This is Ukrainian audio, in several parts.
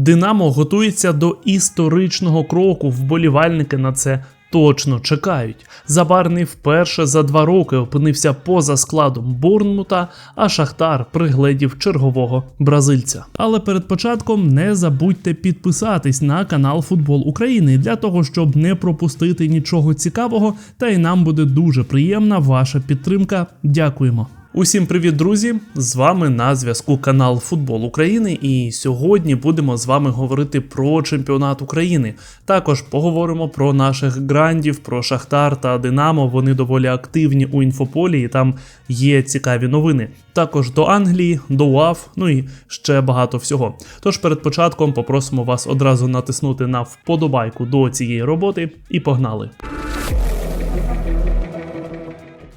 Динамо готується до історичного кроку. Вболівальники на це точно чекають. Забарний вперше за два роки опинився поза складом Борнмута, а Шахтар пригледів чергового бразильця. Але перед початком не забудьте підписатись на канал Футбол України для того, щоб не пропустити нічого цікавого. Та й нам буде дуже приємна ваша підтримка. Дякуємо. Усім привіт, друзі! З вами на зв'язку канал Футбол України. І сьогодні будемо з вами говорити про чемпіонат України. Також поговоримо про наших грандів, про Шахтар та Динамо. Вони доволі активні у інфополі, і там є цікаві новини. Також до Англії, до УАФ, ну і ще багато всього. Тож перед початком попросимо вас одразу натиснути на вподобайку до цієї роботи і погнали.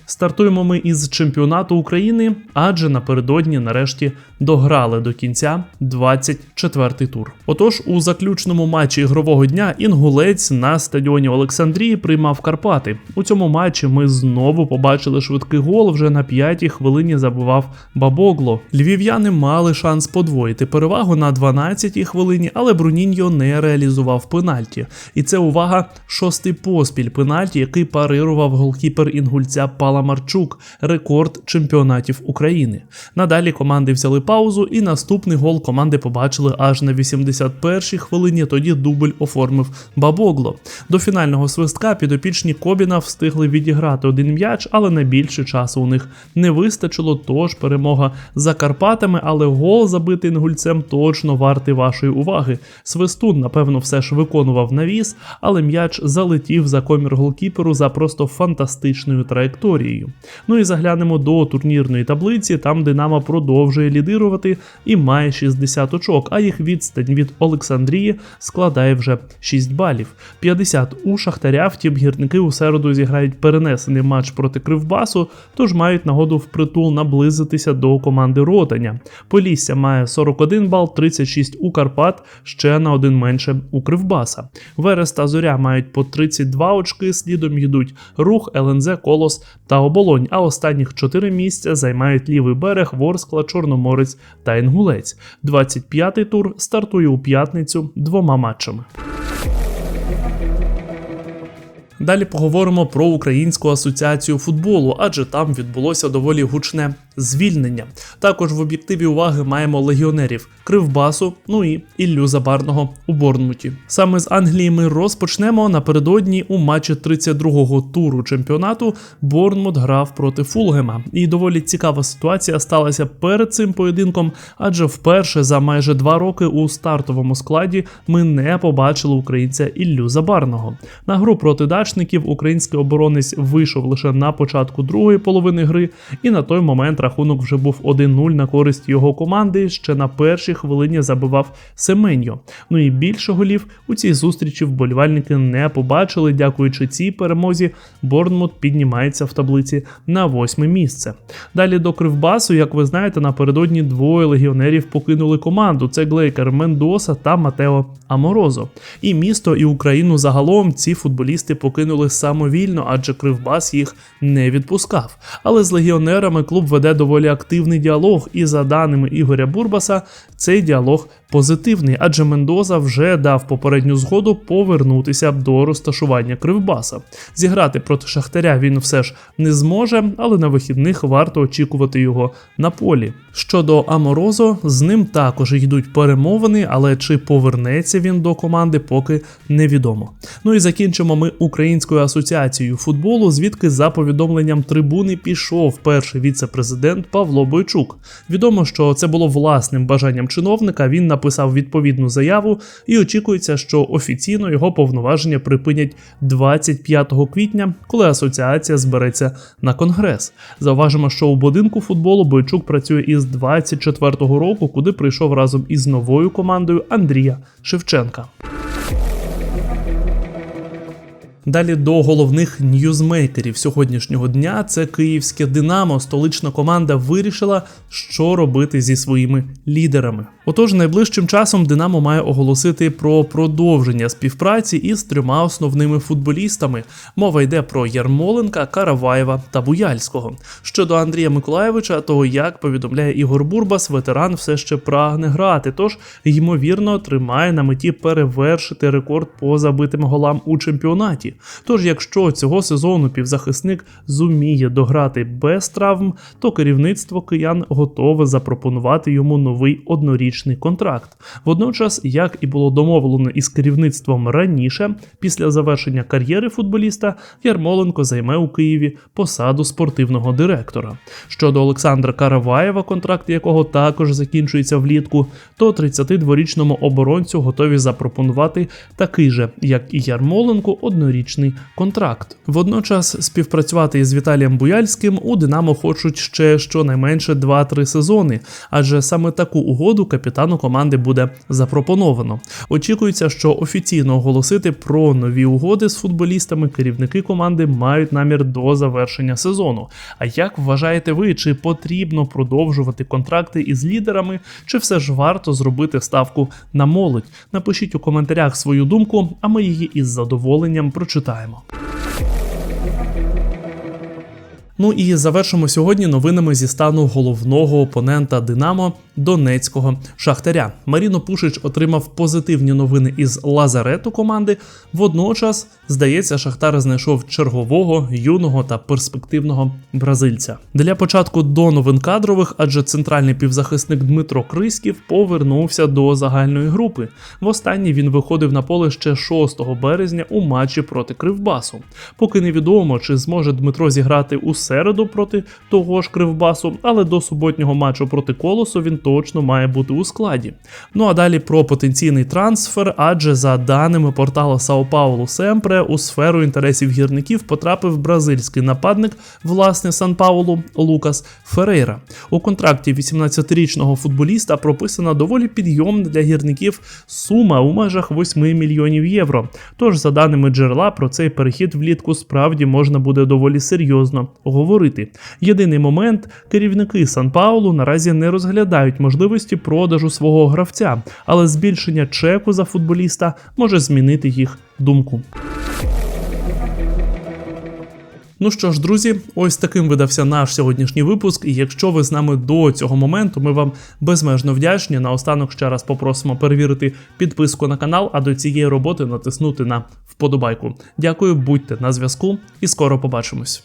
Стартуємо ми із чемпіонату України, адже напередодні нарешті дограли до кінця 24-й тур. Отож, у заключному матчі ігрового дня інгулець на стадіоні Олександрії приймав Карпати. У цьому матчі ми знову побачили швидкий гол. Вже на п'ятій хвилині забував Бабогло. Львів'яни мали шанс подвоїти перевагу на 12-й хвилині, але Бруніньо не реалізував пенальті. І це увага, шостий поспіль пенальті, який парирував голкіпер інгульця Паламарчук, рекорд чемпіонатів України. Надалі команди взяли паузу, і наступний гол команди побачили аж на 81-й хвилині. Тоді дубль оформив Бабогло. До фінального свистка підопічні Кобіна встигли відіграти один м'яч, але на більше часу у них не вистачило. Тож перемога за Карпатами, але гол забитий інгульцем точно вартий вашої уваги. Свистун, напевно, все ж виконував навіс, але м'яч залетів за комір голкіперу за просто фантастичною траєкторією. Ну і заглянемо до турнірної таблиці. Там Динамо продовжує лідирувати і має 60 очок, а їх відстань від Олександрії складає вже 6 балів. 50 у Шахтаря. Втім, гірники у середу зіграють перенесений матч проти Кривбасу, тож мають нагоду впритул наблизитися до команди Ротаня. Полісся має 41 бал, 36 у Карпат, ще на один менше у Кривбаса. Верес та Зоря мають по 32 очки, слідом йдуть Рух, ЛНЗ, Колос та Оболонь. А останніх 4 місця займають лівий берег, Ворскла, Чорноморець та Інгулець. 25-й тур стартує у п'ятницю двома матчами. Далі поговоримо про Українську асоціацію футболу, адже там відбулося доволі гучне звільнення. Також в об'єктиві уваги маємо легіонерів Кривбасу, ну і Іллю Забарного у Борнмуті. Саме з Англії ми розпочнемо напередодні у матчі 32-го туру чемпіонату. Борнмут грав проти Фулгема. І доволі цікава ситуація сталася перед цим поєдинком, адже вперше за майже два роки у стартовому складі ми не побачили українця Іллю Забарного. На гру проти дачників український оборонець вийшов лише на початку другої половини гри, і на той момент рахунок вже був 1-0 на користь його команди. Ще на першій хвилині забивав Семеньо. Ну і більше голів у цій зустрічі вболівальники не побачили. Дякуючи цій перемозі, Борнмут піднімається в таблиці на восьме місце. Далі до Кривбасу, як ви знаєте, напередодні двоє легіонерів покинули команду: це Глейкер Мендоса та Матео Аморозо. І місто, і Україну загалом ці футболісти покинули самовільно, адже Кривбас їх не відпускав. Але з легіонерами клуб веде доволі активний діалог, і за даними Ігоря Бурбаса, цей діалог позитивний, адже Мендоза вже дав попередню згоду повернутися до розташування Кривбаса. Зіграти проти Шахтаря він все ж не зможе, але на вихідних варто очікувати його на полі. Щодо Аморозо, з ним також йдуть перемовини, але чи повернеться він до команди, поки невідомо. Ну і закінчимо ми Українською асоціацією футболу, звідки за повідомленням трибуни пішов перший віце-президент Павло Бойчук. Відомо, що це було власним бажанням чиновника. Він написав відповідну заяву, і очікується, що офіційно його повноваження припинять 25 квітня, коли асоціація збереться на конгрес. Зауважимо, що у будинку футболу Бойчук працює із 24-го року, куди прийшов разом із новою командою Андрія Шевченка. Далі до головних ньюзмейкерів сьогоднішнього дня це київське Динамо. Столична команда вирішила, що робити зі своїми лідерами. Отож, найближчим часом Динамо має оголосити про продовження співпраці із трьома основними футболістами. Мова йде про Ярмоленка, Караваєва та Буяльського. Щодо Андрія Миколаєвича, то як повідомляє Ігор Бурбас, ветеран все ще прагне грати, тож ймовірно тримає на меті перевершити рекорд по забитим голам у чемпіонаті. Тож, якщо цього сезону півзахисник зуміє дограти без травм, то керівництво киян готове запропонувати йому новий однорічний контракт. Водночас, як і було домовлено із керівництвом раніше, після завершення кар'єри футболіста Ярмоленко займе у Києві посаду спортивного директора. Щодо Олександра Караваєва, контракт якого також закінчується влітку, то 32-річному оборонцю готові запропонувати такий же, як і Ярмоленко, однорічний контракт. Водночас співпрацювати із Віталієм Буяльським у Динамо хочуть ще щонайменше 2-3 сезони, адже саме таку угоду капітану команди буде запропоновано. Очікується, що офіційно оголосити про нові угоди з футболістами керівники команди мають намір до завершення сезону. А як вважаєте ви, чи потрібно продовжувати контракти із лідерами, чи все ж варто зробити ставку на молодь? Напишіть у коментарях свою думку, а ми її із задоволенням прочитаємо читаємо. Ну і завершимо сьогодні новинами зі стану головного опонента Динамо Донецького Шахтаря. Маріно Пушич отримав позитивні новини із лазарету команди. Водночас, здається, Шахтар знайшов чергового юного та перспективного бразильця. Для початку до новин кадрових, адже центральний півзахисник Дмитро Криськів повернувся до загальної групи. Востаннє він виходив на поле ще 6 березня у матчі проти Кривбасу. Поки невідомо, чи зможе Дмитро зіграти у середу проти того ж Кривбасу, але до суботнього матчу проти Колосу він точно має бути у складі. Ну а далі про потенційний трансфер, адже за даними порталу Сао Паулу Семпре, у сферу інтересів гірників потрапив бразильський нападник власне Сан Паулу Лукас Ферейра. У контракті 18-річного футболіста прописана доволі підйомна для гірників сума у межах 8 мільйонів євро. Тож, за даними джерела, про цей перехід влітку справді можна буде доволі серйозно говорити. Єдиний момент керівники Сан Паулу наразі не розглядають можливості продажу свого гравця, але збільшення чеку за футболіста може змінити їх думку. Ну що ж, друзі, ось таким видався наш сьогоднішній випуск. І якщо ви з нами до цього моменту, ми вам безмежно вдячні. Наостанок ще раз попросимо перевірити підписку на канал, а до цієї роботи натиснути на вподобайку. Дякую, будьте на зв'язку і скоро побачимось.